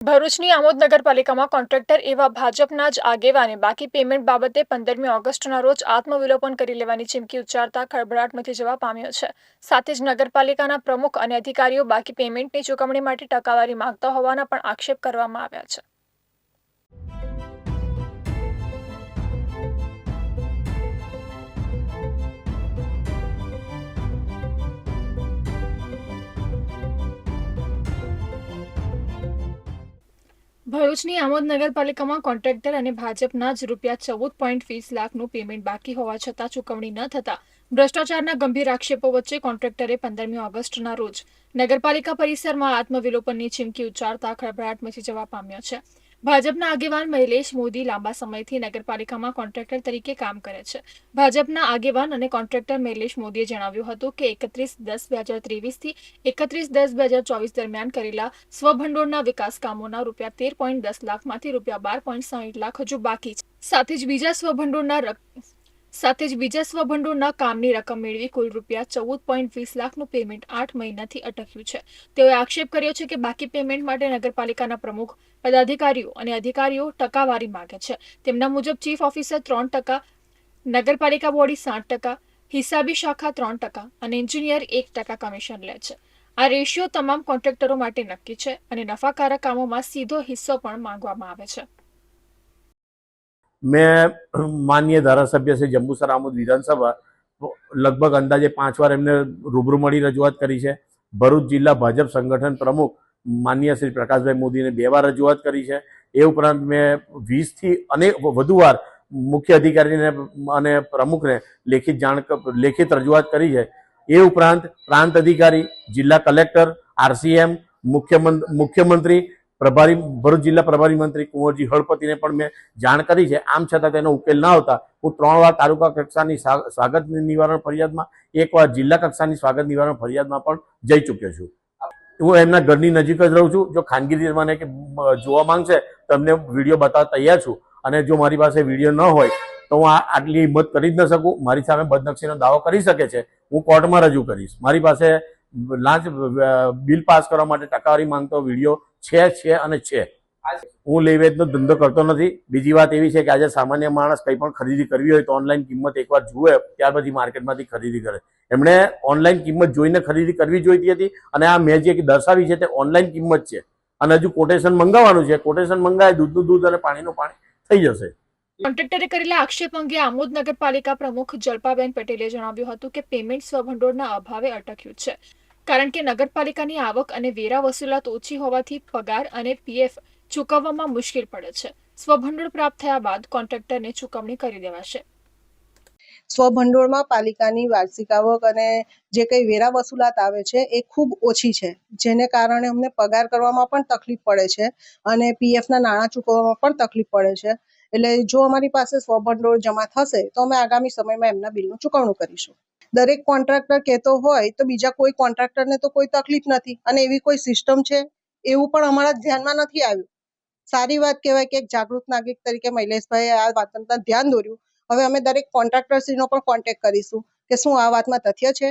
ભરૂચની આમોદ નગરપાલિકામાં કોન્ટ્રાક્ટર એવા ભાજપના જ આગેવાને બાકી પેમેન્ટ બાબતે પંદરમી ઓગસ્ટના રોજ આત્મવિલોપન કરી લેવાની ચીમકી ઉચ્ચારતા ખળભળાટ મચી જવા પામ્યો છે. સાથે જ નગરપાલિકાના પ્રમુખ અને અધિકારીઓ બાકી પેમેન્ટની ચૂકવણી માટે ટકાવારી માંગતા હોવાના પણ આક્ષેપ કરવામાં આવ્યા છે. ભરૂચની આમોદ નગરપાલિકામાં કોન્ટ્રાક્ટર અને ભાજપના જ રૂપિયા ચૌદ પોઈન્ટ વીસ લાખનું પેમેન્ટ બાકી હોવા છતાં ચૂકવણી ન થતા ભ્રષ્ટાચારના ગંભીર આક્ષેપો વચ્ચે કોન્ટ્રાક્ટરે પંદરમી ઓગસ્ટના રોજ નગરપાલિકા પરિસરમાં આત્મવિલોપનની ચીમકી ઉચ્ચારતા ખળભળાટ મચી જવા પામ્યો છે. ભાજપના આગેવાન મહિલેશ મોદી લાંબા સમયથી નગરપાલિકામાં કોન્ટ્રાક્ટર તરીકે કામ કરે છે. ભાજપના આગેવાન અને કોન્ટ્રાક્ટર મહિલેશ મોદીએ જણાવ્યું હતું કે એકત્રીસ દસ બે હજાર ત્રેવીસથી એકત્રીસ દસ બે હજાર ચોવીસ દરમિયાન કરેલા સ્વભંડોળના વિકાસ કામોના રૂપિયા તેર પોઈન્ટ દસ લાખમાંથી રૂપિયા બાર પોઈન્ટ સાહીઠ લાખ હજુ બાકી છે. સાથે જ બીજા સ્વભંડોળના સાથે જ બીજા સ્વભંડોળના કામની રકમ મેળવી કુલ રૂપિયા ચૌદ પોઈન્ટ વીસ લાખનું પેમેન્ટ આઠ મહિનાથી અટક્યું છે. તેઓએ આક્ષેપ કર્યો છે કે બાકી પેમેન્ટ માટે નગરપાલિકાના પ્રમુખ, પદાધિકારીઓ અને અધિકારીઓ ટકાવારી માંગે છે. તેમના મુજબ ચીફ ઓફિસર ત્રણ ટકા, નગરપાલિકા બોડી સાત ટકા, હિસાબી શાખા ત્રણ ટકા અને એન્જિનિયર એક ટકા કમિશન લે છે. આ રેશિયો તમામ કોન્ટ્રાક્ટરો માટે નક્કી છે અને નફાકારક કામોમાં સીધો હિસ્સો પણ માંગવામાં આવે છે. મેં માનીય ધારાસભ્ય છે જંબુસર આમોદ વિધાનસભા, લગભગ અંદાજે પાંચ વાર એમને રૂબરૂ મળી રજૂઆત કરી છે. ભરૂચ જિલ્લા ભાજપ સંગઠન પ્રમુખ માનનીય શ્રી પ્રકાશભાઈ મોદીને બે વાર રજૂઆત કરી છે. એ ઉપરાંત મેં વીસથી અનેક, વધુ વાર મુખ્ય અધિકારીને અને પ્રમુખને લેખિત જાણ લેખિત રજૂઆત કરી છે. એ ઉપરાંત પ્રાંત અધિકારી, જિલ્લા કલેક્ટર, આરસીએમ મુખ્યમંત્રી પ્રભારી, ભરૂચ જિલ્લા પ્રભારી મંત્રી કુંવરજી હળપતિને પણ મેં જાણ કરી છે. આમ છતાં તેનો ઉકેલ ના આવતા હું ત્રણ વાર તાલુકા કક્ષાની સ્વાગત નિવારણ ફરિયાદમાં, એક વાર જિલ્લા કક્ષાની સ્વાગત નિવારણ ફરિયાદમાં પણ જઈ ચૂક્યો છું. હું એમના ઘરની નજીક જ રહું છું. જો ખાનગી નિર્માણ કે જોવા માંગશે, તો એમને વીડિયો બતાવવા તૈયાર છું. અને જો મારી પાસે વીડિયો ન હોય, તો હું આટલી હિંમત કરી જ ન શકું. મારી સામે બદનક્ષીનો દાવો કરી શકે છે. હું કોર્ટમાં રજૂ કરીશ. મારી પાસે લાંચ બિલ પાસ કરવા માટે ટકાવારી માંગતો વીડિયો છે છે અને છે. હું લે વેચનો ધંધો કરતો નથી. બીજી વાત એવી છે કે આજે સામાન્ય માણસ કંઈ પણ ખરીદી કરવી હોય તો ઓનલાઈન કિંમત એકવાર જુએ, ત્યાર પછી માર્કેટમાંથી ખરીદી કરે. એમણે ઓનલાઈન કિંમત જોઈને ખરીદી કરવી જોઈતી હતી અને આ મેં જે દર્શાવી છે તે ઓનલાઈન કિંમત છે. અને હજુ કોટેશન મંગાવવાનું છે. કોટેશન મંગાવે, દૂધનું દૂધ અને પાણીનું પાણી થઈ જશે. કોન્ટ્રાક્ટરે કરેલા આક્ષેપ અંગે આમોદ નગરપાલિકા પ્રમુખ જલપાબેન પટેલે જણાવ્યું હતું કે પેમેન્ટ સ્વભંડોળના અભાવે અટક્યું છે. કારણ કે નગરપાલિકાની આવક અને વેરા વસૂલાત ઓછી હોવાથી પગાર અને પીએફ ચૂકવવામાં મુશ્કેલ પડે છે. સ્વભંડોળ પ્રાપ્ત થયા બાદ કોન્ટ્રાક્ટરને ચૂકવણી કરી દેવાશે. સ્વભંડોળમાં પાલિકાની વાર્ષિક આવક અને જે કંઈ વેરા વસૂલાત આવે છે એ ખૂબ ઓછી છે, જેને કારણે અમને પગાર કરવામાં પણ તકલીફ પડે છે અને પીએફના નાણાં ચૂકવવામાં પણ તકલીફ પડે છે. એટલે જો અમારી પાસે સ્વભંડોળ જમા થશે તો અમે આગામી સમયમાં એમના બિલનું ચૂકવણું કરીશું. દરેક કોન્ટ્રાક્ટર કહેતો હોય તો બીજા કોઈ કોન્ટ્રાક્ટરને તો કોઈ તકલીફ નથી. અને એવી કોઈ સિસ્ટમ છે? એવું પણ અમારા ધ્યાનમાં નથી આવ્યું. સારી વાત કહેવાય કે એક જાગૃત નાગરિક તરીકે મૈલેશભાઈએ આ વાતનું ધ્યાન દોર્યું. હવે અમે દરેક કોન્ટ્રાક્ટરશ્રીનો પણ કોન્ટેક્ટ કરીશું કે શું આ વાતમાં તથ્ય છે?